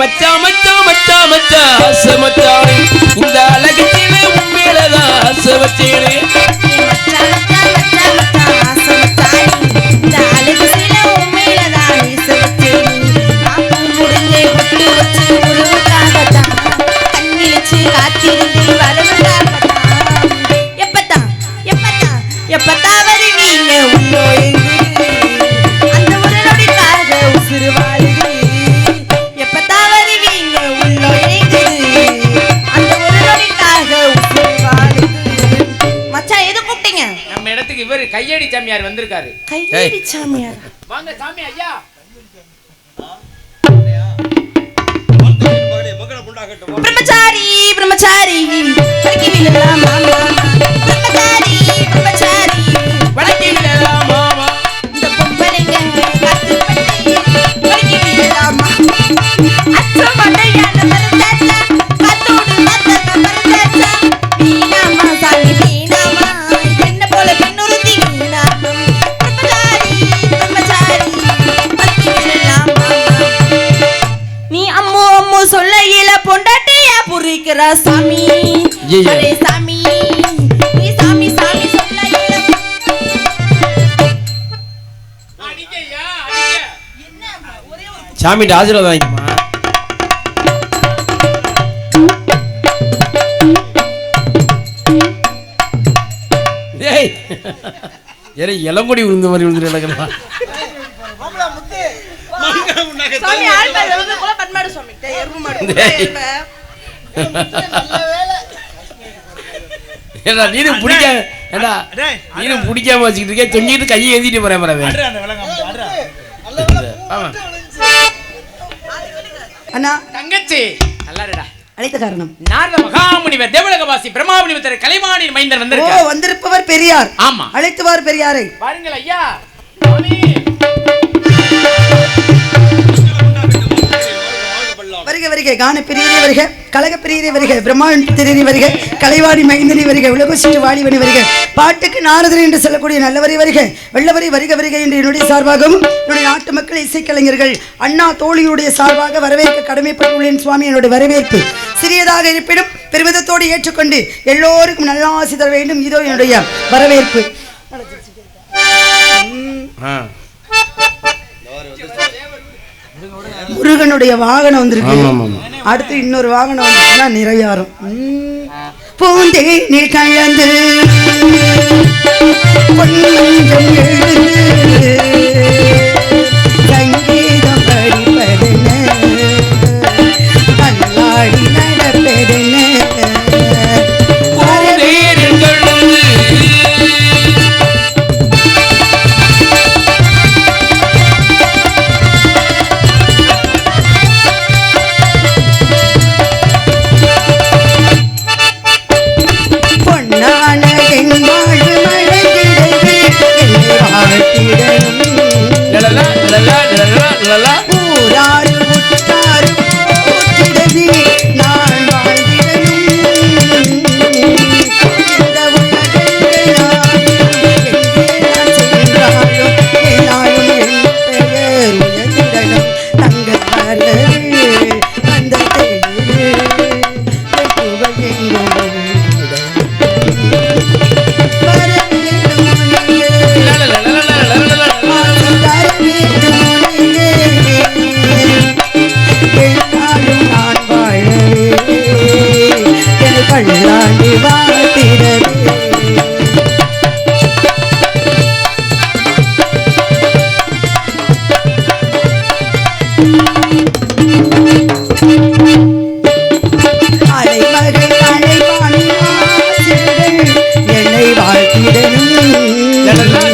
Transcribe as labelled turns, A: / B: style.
A: மச்சா மச்சா மச்சா மச்சா.
B: கையடி சாமியார் வந்திருக்காரு
C: கையடி சாமியார்
B: வாங்க சாமி ஐயா
C: பிரம்மச்சாரி பிரம்மச்சாரி புரிக்கிற சாமி? சாமி. சாமி சாமி
A: சாமிகிட்ட ஆசீர்வாதம் வாங்கிக்குமா ஏய் ஏன்னா இளங்கொடி விழுந்த மாதிரி விழுந்துட்டு கிடக்கலாம்
C: சாமி ஆள்பாரு வந்து கூட பன்மாடு சாமி. எருமை மாடு.
A: ஏடா நீனும் பிடிக்காம ஏடா நீனும் பிடிக்காம வச்சுக்கிட்டு இருக்கேன் தொங்கிட்டு கையை ஏந்திட்டு போறேன் பரவே ஆமா
D: அண்ணா
B: தங்கச்சி. நல்லா இருடா
D: அழைத்த காரணம்.
B: நாரத மகாமுனிவர் தேவலகவாசி பிரம்மாமுனிவர் கலைவாணியின் மைந்தன்
D: ஓ
B: வந்திருக்கார்
D: வந்திருப்பவர் பெரியார்.
B: ஆமா.
D: அழைத்துவார் பெரியாரை.
B: பாருங்கள் ஐயா.
D: வருக வருக கான பிரியரே வருக கழக பிரியரே வருக பிரம்மாண்ட திரியரே வருக கலைவாணி மைந்தனி வருக உலக சுற்று வாலிபனி வருக பாட்டுக்கு நாரதர் என்று சொல்லக்கூடிய நல்லவரை வருக வெள்ளவரை வருக வருக என்று என்னுடைய சார்பாகவும் என்னுடைய நாட்டு மக்கள் இசைக்கலைஞர்கள் அண்ணா தோழியுடைய சார்பாக வரவேற்க கடமைப்பட்டுள்ளேன் சுவாமி என்னுடைய வரவேற்பு. சிறியதாக இருப்பினும் பெருமிதத்தோடு ஏற்றுக்கொண்டு எல்லோருக்கும் நல்ல ஆசி தர வேண்டும் இதோ என்னுடைய வரவேற்பு.
A: ஆ.
D: முருகனுடைய வாகனம் வந்திருக்கு. அடுத்து இன்னொரு வாகனம் வந்துச்சுன்னா நிறையாரும் பூந்தேனில் கலந்து பொன்மஞ்சம் வாழ்த்திடும்